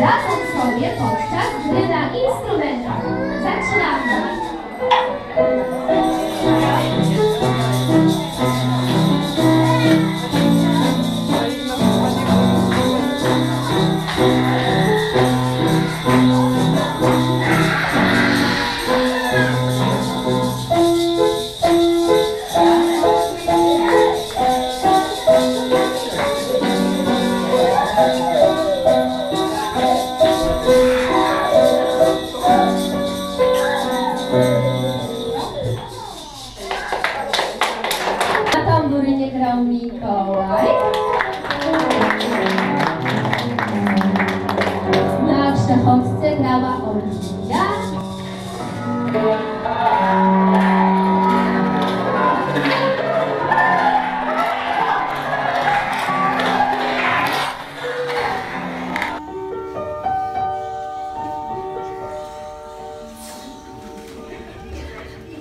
radzą sobie podczas gry na instrumentach. Mikołaj. Na czechowce grała Olivia.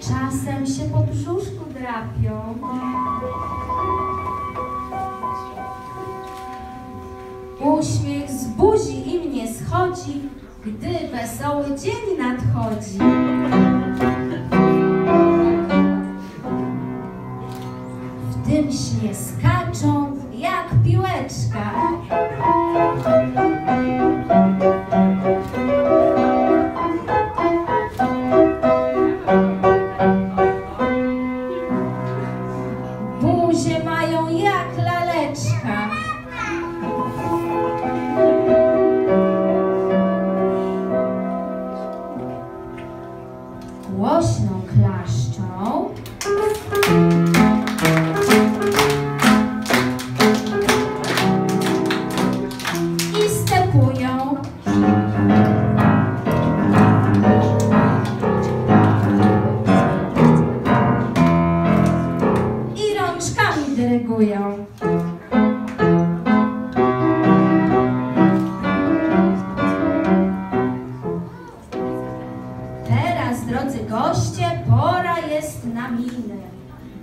Czasem się po brzuszku drapią. Uśmiech z buzi im nie schodzi, gdy wesoły dzień nadchodzi. W tym śnie skaczą jak piłeczka. Buzie mają jak laleczka. Na minę.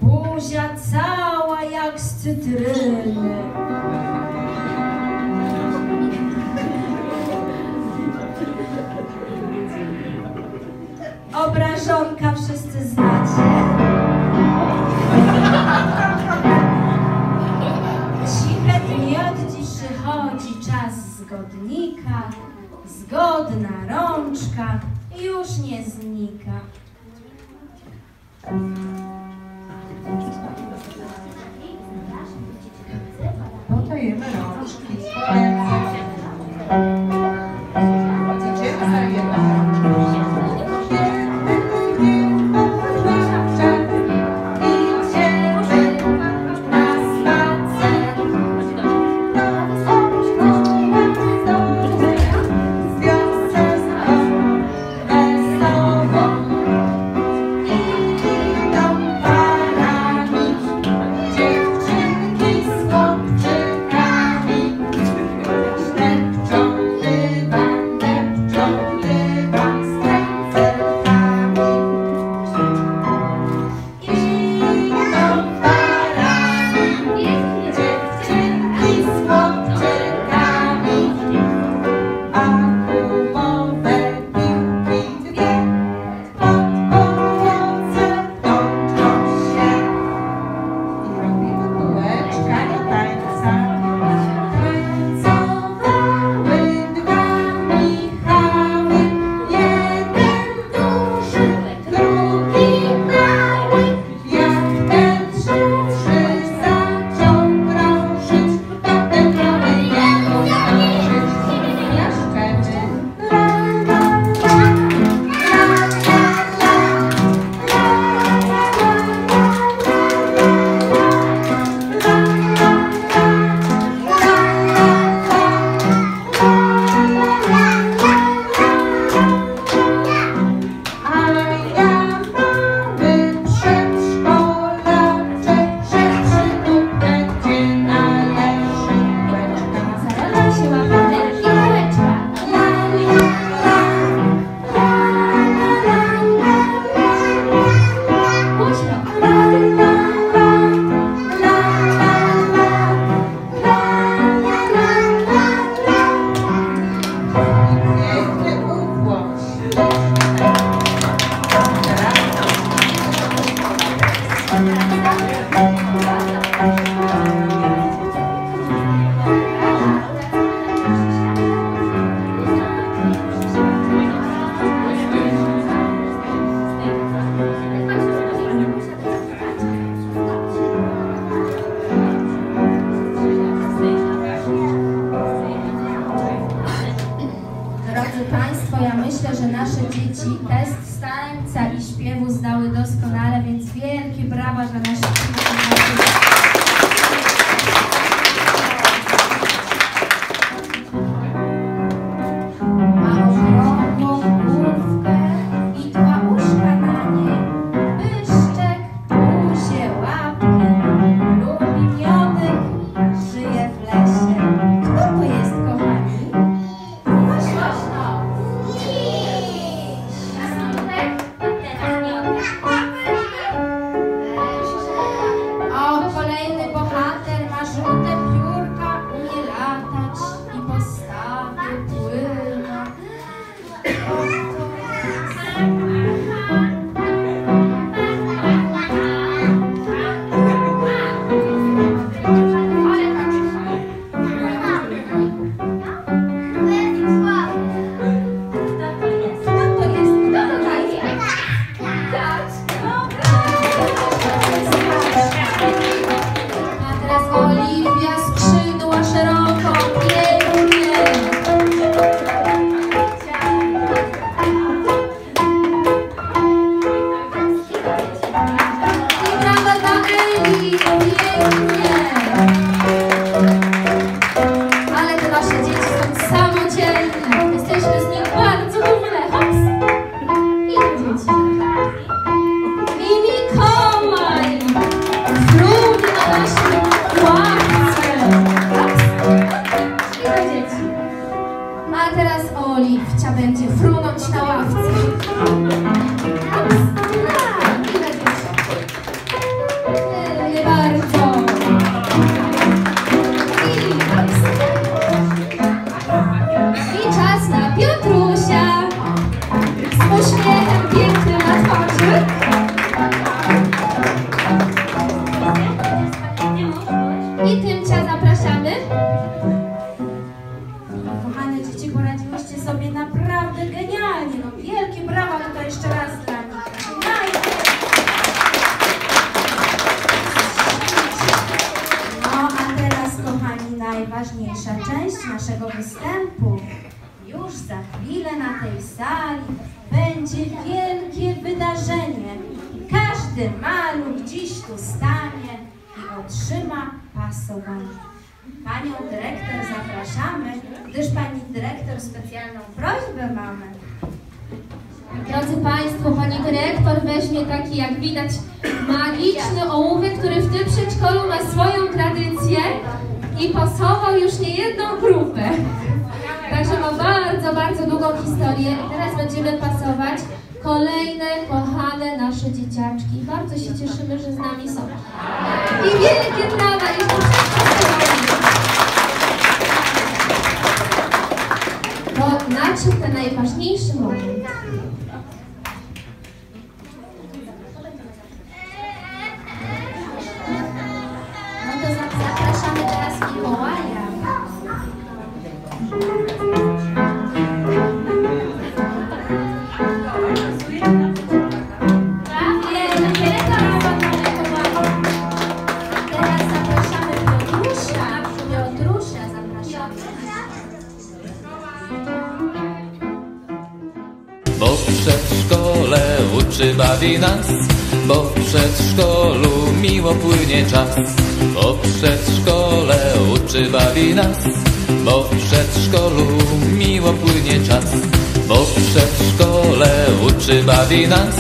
Buzia cała jak z cytryny. Obrażonka wszyscy znacie. Ciche dni od dziś przychodzi czas zgodnika, zgodna rączka już nie znika. Notayı merhaba. Hatice Ergen. Thank you. Że nasze dzieci test tańca i śpiewu zdały doskonale, więc wielkie brawa dla naszych dzieci, poradziłyście sobie naprawdę genialnie. No, wielkie brawa tutaj jeszcze raz dla nich. No a teraz, kochani, najważniejsza część naszego występu. Już za chwilę na tej sali będzie wielkie wydarzenie. Każdy maluch dziś tu stanie i otrzyma pasowanie. Panią dyrektor zapraszamy, gdyż pani dyrektor specjalną prośbę mamy. Drodzy Państwo, Pani Dyrektor weźmie taki, jak widać, magiczny ołówek, który w tym przedszkolu ma swoją tradycję i pasował już niejedną grupę. Także ma bardzo, bardzo długą historię i teraz będziemy pasować kolejne, kochane nasze dzieciaczki. Bardzo się cieszymy, że z nami są. I wielkie brawa jeszcze Bo nadszedł ten najważniejszy moment. Nas, bo w przedszkolu miło płynie czas. Bo w przedszkole uczy, bawi nas, bo w przedszkolu miło płynie czas. Bo w przedszkole uczy, bawi nas,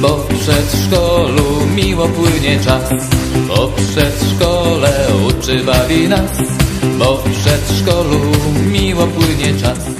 bo w przedszkolu miło płynie czas. Bo w przedszkole uczy, bawi nas, bo w przedszkolu miło płynie czas.